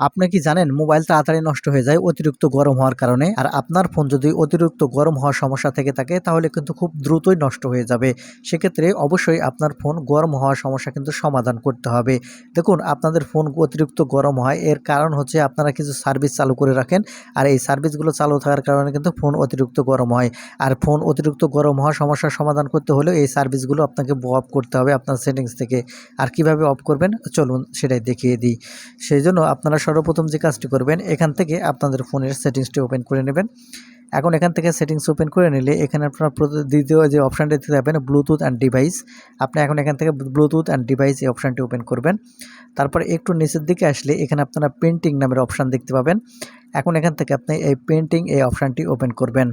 আপনি কি জানেন, মোবাইল তাড়াতাড়ি নষ্ট হয়ে যায় অতিরিক্ত গরম হওয়ার কারণে? আর আপনার ফোন যদি অতিরিক্ত গরম হওয়ার সমস্যা থেকে থাকে, তাহলে কিন্তু খুব দ্রুতই নষ্ট হয়ে যাবে। সেক্ষেত্রে অবশ্যই আপনার ফোন গরম হওয়ার সমস্যা কিন্তু সমাধান করতে হবে। দেখুন, আপনাদের ফোন অতিরিক্ত গরম হয়, এর কারণ হচ্ছে আপনারা কিছু সার্ভিস চালু করে রাখেন, আর এই সার্ভিসগুলো চালু থাকার কারণে কিন্তু ফোন অতিরিক্ত গরম হয়। আর ফোন অতিরিক্ত গরম হওয়ার সমস্যার সমাধান করতে হলে এই সার্ভিসগুলো আপনাকে অফ করতে হবে আপনার সেটিংস থেকে। আর কীভাবে অফ করবেন? চলুন সেটাই দেখিয়ে দিই। সেই জন্য আপনারা সর্বপ্রথম যে কাজটি করবেন, এখান থেকে আপনাদের ফোনের সেটিংসটি ওপেন করে নেবেন। এখন এখান থেকে সেটিংস ওপেন করে নিলে এখানে আপনার দ্বিতীয় যে অপশানটি দেখতে পাবেন ব্লুটুথ অ্যান্ড ডিভাইস আপনি এখন এখান থেকে ব্লুটুথ অ্যান্ড ডিভাইস এই অপশানটি ওপেন করবেন। তারপর একটু নিচের দিকে আসলে এখানে আপনারা পেন্টিং নামের অপশান দেখতে পাবেন। এখন এখান থেকে আপনি এই পেন্টিং এই অপশানটি ওপেন করবেন।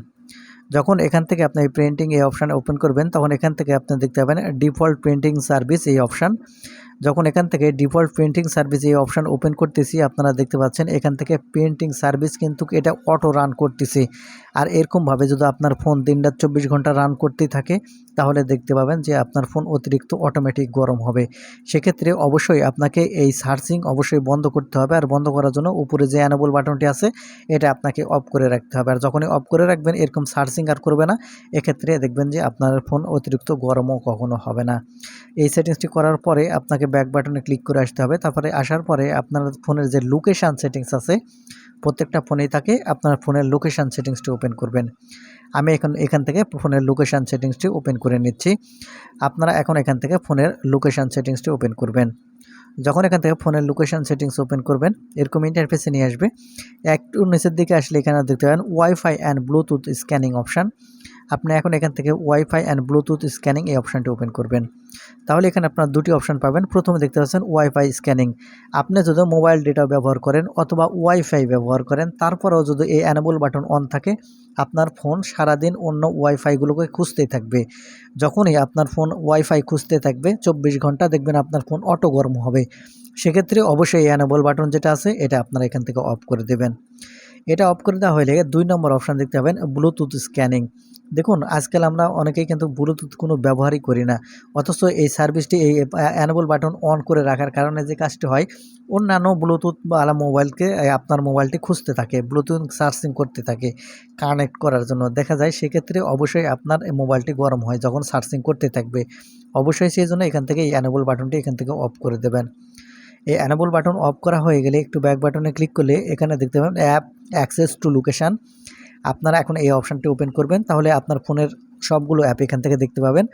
যখন এখান থেকে আপনি এই প্রিন্টিং এই অপশান ওপেন করবেন, তখন এখান থেকে আপনি দেখতে পাবেন ডিফল্ট প্রিন্টিং সার্ভিস এই অপশান। যখন এখান থেকে ডিফল্ট প্রিন্টিং সার্ভিস এই অপশান ওপেন করতেছি, আপনারা দেখতে পাচ্ছেন এখান থেকে প্রিন্টিং সার্ভিস কিন্তু এটা অটো রান করতেছে। আর এরকমভাবে যদি আপনার ফোন দিনটা চব্বিশ ঘণ্টা রান করতেই থাকে, তাহলে দেখতে পাবেন যে আপনার ফোন অতিরিক্ত অটোমেটিক গরম হবে। সেক্ষেত্রে অবশ্যই আপনাকে এই সার্চিং অবশ্যই বন্ধ করতে হবে আর বন্ধ করার জন্য উপরে যে অ্যানাবল বাটনটি আছে, এটা আপনাকে অফ করে রাখতে হবে। আর যখনই অফ করে রাখবেন, এরকম সার্চিং আর করবে না। এক্ষেত্রে দেখবেন যে আপনার ফোন অতিরিক্ত গরমও কখনো হবে না। এই সেটিংসটি করার পরে আপনাকে ব্যাক বাটনে ক্লিক করে আসতে হবে। তারপরে আসার পরে আপনার ফোনের যে লোকেশান সেটিংস আছে, প্রত্যেকটা ফোনেই থাকে, আপনার ফোনের লোকেশান সেটিংসটি ওপেন করবেন। আমি এখন এখান থেকে ফোনের লোকেশান সেটিংসটি ওপেন করে নিচ্ছি। আপনারা এখন এখান থেকে ফোনের লোকেশান সেটিংসটি ওপেন করবেন। যখন এখান থেকে ফোনের লোকেশান সেটিংস ওপেন করবেন, এরকম ইন্টারফেসে নিয়ে আসবে। একটু নিচের দিকে আসলে এখানে দেখতে পাবেন WiFi and Bluetooth scanning option আপনি এখন এখান থেকে ওয়াইফাই অ্যান্ড ব্লুটুথ স্ক্যানিং এই অপশানটি ওপেন করবেন। তাহলে এখানে আপনার দুটি অপশান পাবেন। প্রথমে দেখতে পাচ্ছেন ওয়াইফাই স্ক্যানিং আপনি যদি মোবাইল ডেটা ব্যবহার করেন অথবা ওয়াইফাই ব্যবহার করেন, তারপরেও যদি এই অ্যানেবল বাটন অন থাকে, আপনার ফোন সারাদিন অন্য ওয়াইফাইগুলোকে খুঁজতেই থাকবে। যখনই আপনার ফোন ওয়াইফাই খুঁজতে থাকবে, চব্বিশ ঘণ্টা দেখবেন আপনার ফোন অটো গরম হবে। সেক্ষেত্রে অবশ্যই অ্যানেবল বাটন যেটা আছে, এটা আপনারা এখান থেকে অফ করে দেবেন। এটা অফ করে দেওয়া হলে দুই নম্বর অপশান দেখতে পাবেন ব্লুটুথ স্ক্যানিং দেখুন, আজকাল আমরা অনেকেই কিন্তু ব্লুটুথ কোনো ব্যবহারই করি না। অথচ এই সার্ভিসটি এই অ্যানেবল বাটন অন করে রাখার কারণে যে কাজটি হয়, অন্যান্য ব্লুটুথ বালা মোবাইলকে আপনার মোবাইলটি খুঁজতে থাকে ব্লুটুথ সার্চিং করতে থাকে কানেক্ট করার জন্য। দেখা যায় সেক্ষেত্রে অবশ্যই আপনার মোবাইলটি গরম হয় যখন সার্চিং করতে থাকবে। অবশ্যই সেই জন্য এখান থেকে এই অ্যানেবল বাটনটি এখান থেকে অফ করে দেবেন। এই অ্যানাবল বাটন অফ করা হয়ে গেলে একটু ব্যাক বাটনে ক্লিক করলে এখানে দেখতে পাবেন অ্যাপ অ্যাক্সেস টু লোকেশান আপনারা এখন এই অপশানটি ওপেন করবেন, তাহলে আপনার ফোনের সবগুলো অ্যাপ এখান থেকে দেখতে পাবেন।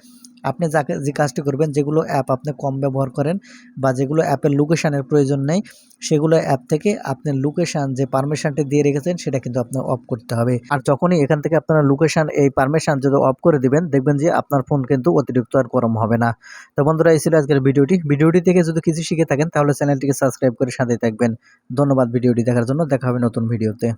আপনি যাকে, যে কাজটি করবেন, যেগুলো অ্যাপ আপনি কম ব্যবহার করেন বা যেগুলো অ্যাপের লোকেশানের প্রয়োজন নেই, সেগুলো অ্যাপ থেকে আপনার লোকেশান যে পারমিশনটি দিয়ে রেখেছেন, সেটা কিন্তু আপনার অফ করতে হবে। আর যখনই এখান থেকে আপনারা লোকেশান এই পারমিশন যদি অফ করে দিবেন, দেখবেন যে আপনার ফোন কিন্তু অতিরিক্ত আর গরম হবে না। তো বন্ধুরা, এই ছিল আজকের ভিডিওটি। ভিডিওটি থেকে যদি কিছু শিখে থাকেন, তাহলে চ্যানেলটিকে সাবস্ক্রাইব করে সাথে থাকবেন। ধন্যবাদ ভিডিওটি দেখার জন্য। দেখা হবে নতুন ভিডিওতে।